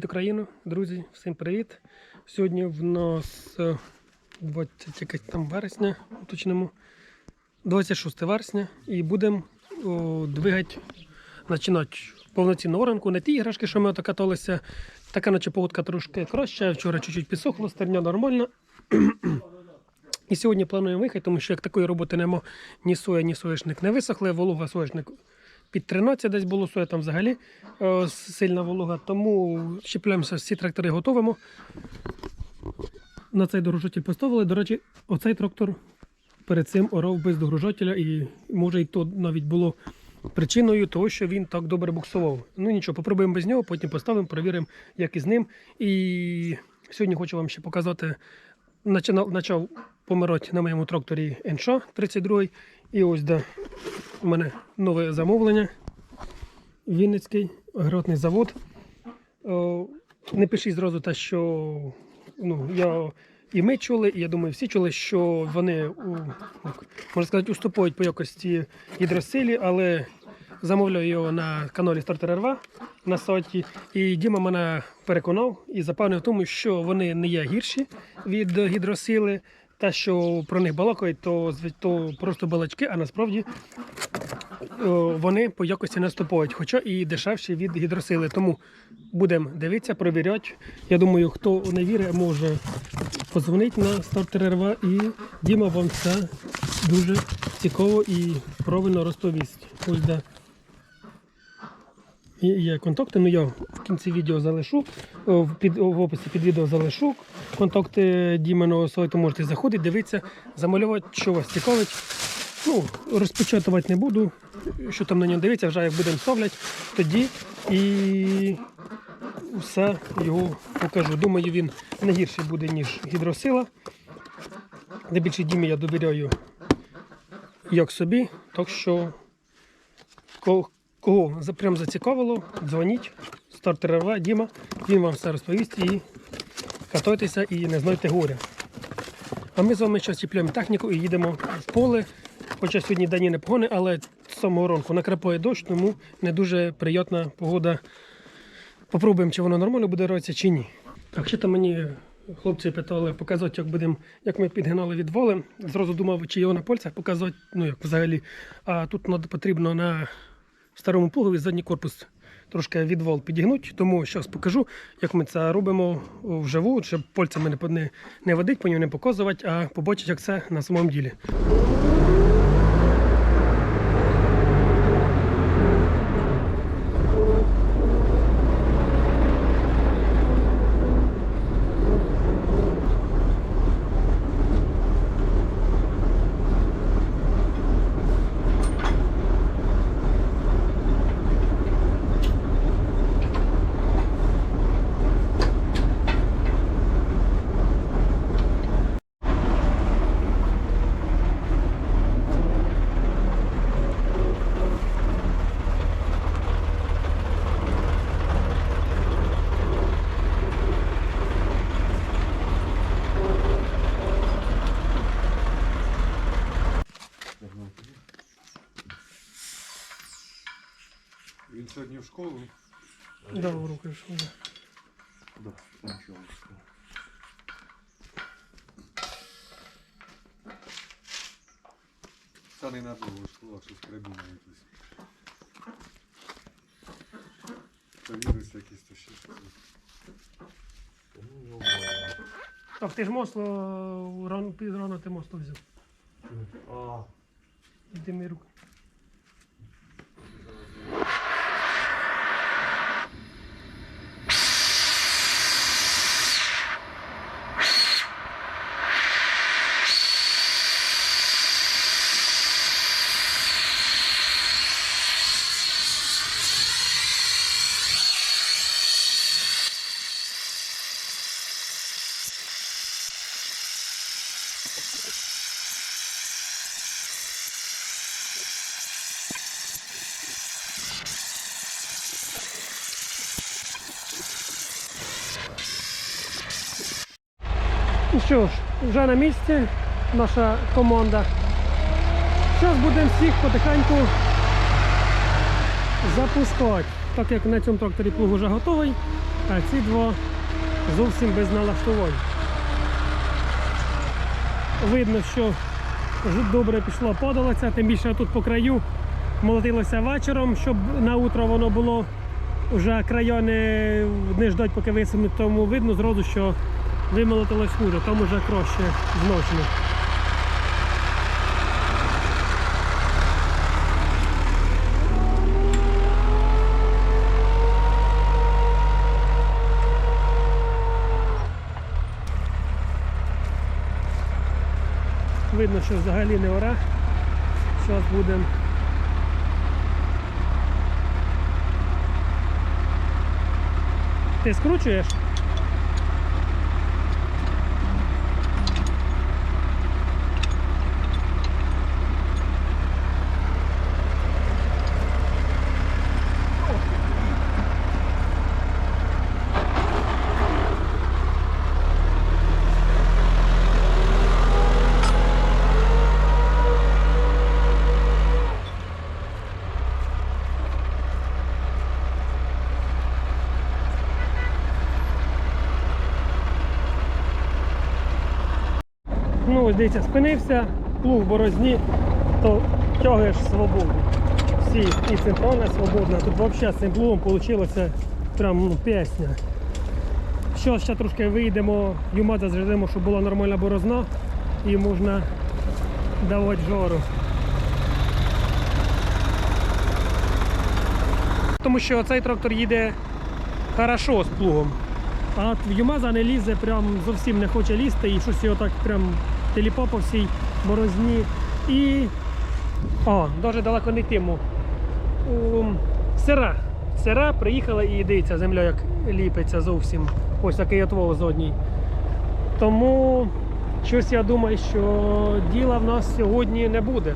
Привіт, Україно, друзі, всім привіт. Сьогодні в нас е, 20 якесь там вересня, уточнимо. 26 вересня і будемо двигати, починати повноцінну оранку. Не ті іграшки, що ми каталися. Така наче погодка трошки краща. Вчора чуть-чуть підсохло, стерня нормально. І сьогодні плануємо виїхати, тому що як такої роботи нема, ні соя, ні соняшник не висохли, волога соняшник під 13 десь було соя, там взагалі е, сильна волога. Тому щепляємося, всі трактори готовимо. На цей дорожатель поставили. До речі, оцей трактор перед цим орав без догружателя, і може і то навіть було причиною того, що він так добре буксував. Ну нічого, попробуємо без нього, потім поставимо, перевіримо, як із ним. І сьогодні хочу вам ще показати. Почав помирати на моєму тракторі НШ 32 І ось де у мене нове замовлення. Вінницький агротний завод. Не пишіть зразу те, що ну, я і ми чули, і я думаю, всі чули, що вони у, можна сказати, уступають по якості гідросилі, але замовляю його на каналі Стартер РВ на сайті. І Діма мене переконав і запевнив в тому, що вони не є гірші від гідросили. Те, що про них балакають, то, то просто балачки, а насправді вони по якості не ступають, хоча і дешевші від гідросили. Тому будемо дивитися, провіряти. Я думаю, хто не вірить, може подзвонити на стартер РВ і Діма вам це дуже цікаво і правильно розповість. Ось де є контакти. Ну я в кінці відео залишу. В, під, в описі під відео залишу контакти Діменого сайту. Можете заходити, дивитися, замалювати, що вас цікавить. Ну, розпечатувати не буду. Що там на нього дивиться, вже як будемо ставлять, тоді і все його покажу. Думаю, він не гірший буде, ніж гідросила. Найбільше Дімі я довіряю як собі. Так що кого прям зацікавило, дзвоніть. Стартер РВ, Діма, він вам все розповість і катайтеся і не знайте горя. А ми з вами зараз чіпляємо техніку і їдемо в поле. Хоча сьогодні день і непоганий, але з самого ранку накрапає дощ, тому не дуже приємна погода. Попробуємо, чи воно нормально буде робитися, чи ні. Так, ще там мені хлопці питали показати, як будемо, як ми підгинали відвали. Зразу думав, чи його на пальцях показати, ну як взагалі. А тут потрібно на старому плугові задній корпус трошки відвал підігнуть, тому зараз покажу, як ми це робимо вживу, щоб пальцями не, не, не водить, по ньому не показувати, а побачити, як це на самому ділі. Він сьогодні в школу. Да, в руки ж вже. Да, нічого в школу. Та не надовго школа, щось придумає якісь. Та вірус якийсь то ще. Так, ти ж масло рано, під рано ти масло взяв. А, Іди мій руки. Ну що ж, вже на місці наша команда. Зараз будемо всіх потихеньку запускати. Так як на цьому тракторі плуг вже готовий, А ці два зовсім без налаштувань. Видно, що добре пішло подалося, тим більше тут по краю молотилося вечором, щоб на утро воно було вже края не, не ждать, поки висунуть, тому видно зразу, що вимолотилось хуже, там уже краще зношено. Видно, що взагалі не ора. Зараз будемо. Ти скручуєш? Ось дивіться, спинився, плуг борозні, то тягаєш свободу. Всі і центральна свободна. Тут взагалі з цим плугом вийшло прям ну, пісня. Що ще трошки вийдемо, юмада заждемо, щоб була нормальна борозна і можна давати жору. Тому що цей трактор їде хорошо з плугом. А Юмаза не лізе, прям зовсім не хоче лізти і щось його так прям теліпо по всій борозні. І. О, дуже далеко не тиму. Сира. Сира приїхала і дивіться, земля як ліпиться зовсім. Ось такий отвол з одній. Тому щось я думаю, що діла в нас сьогодні не буде.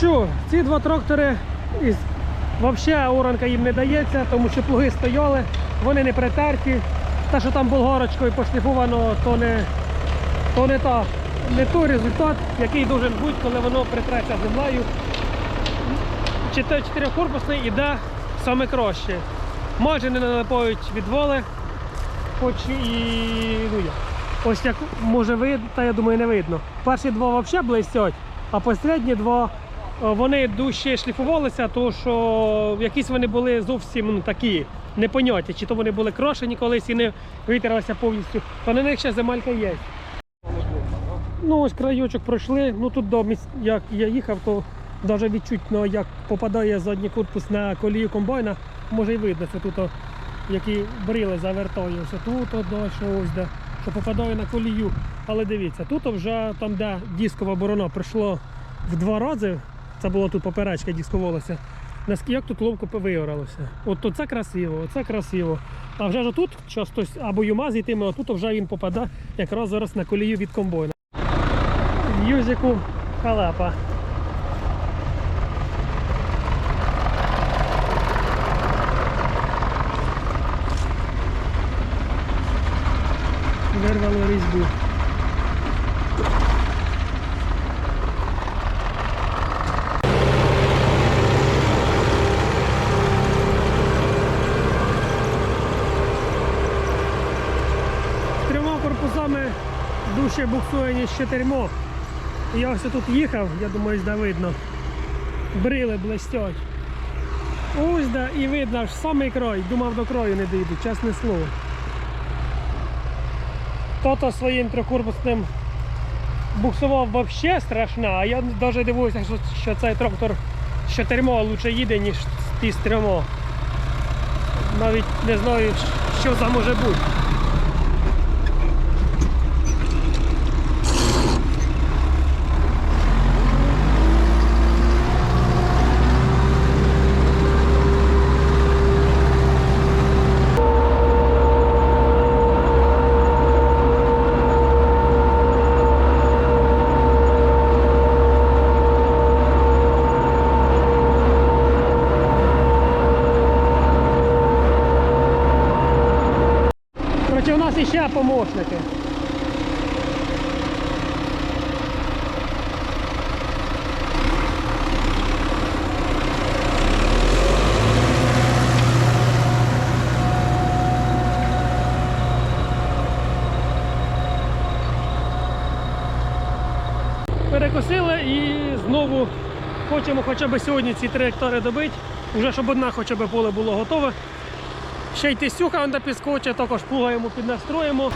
Що, ці два трактори із взагалі оранка їм не дається, тому що плуги стояли, вони не притерті. Те, що там болгарочкою пошліфовано, то не, то не, та, не той результат, який должен бути, коли воно притреться землею. Чотири- Чотирьохкорпусний іде саме краще. Майже не налипають відволи, хоч і ну, як. ось як може видно, та я думаю не видно. Перші два взагалі блистять, а останні два вони дужче шліфувалися, тому що якісь вони були зовсім ну, такі непоняті, чи то вони були крошені колись і не витерлися повністю, то на них ще земелька є. Ну ось крайочок пройшли. Ну тут до місць, як я їхав, то навіть відчутно, як попадає задній корпус на колію комбайна, може й видно, це тут, які брили завертає. Ось тут, далі, ось де, що попадає на колію. Але дивіться, тут вже там, де дискова борона прийшло в два рази, це була тут поперечка, дісковалася. Як тут ловко вигоралося? От це красиво, оце красиво. А вже ж тут хтось або юма зітиме, а тут вже він попаде якраз зараз на колію від комбойна. Юзіку халапа. Вирвало різьбу. Корпусами дужче буксує, ніж з чотирма. Я ось тут їхав, я думаю, да видно. Брили блестять. Ось да, і видно аж самий край. Думав до краю не дійду, чесне слово. Тото своїм трикорпусним буксував взагалі страшно, а я навіть дивуюся, що, цей трактор з чотирма лучше їде, ніж з трьома. Навіть не знаю, що за може бути. У нас помощники. Перекосили і знову хочемо хоча б сьогодні ці три гектари добити, вже щоб одна хоча б поле було готове. Ще й тисюха он підскочить, також плуга йому піднастроїмо.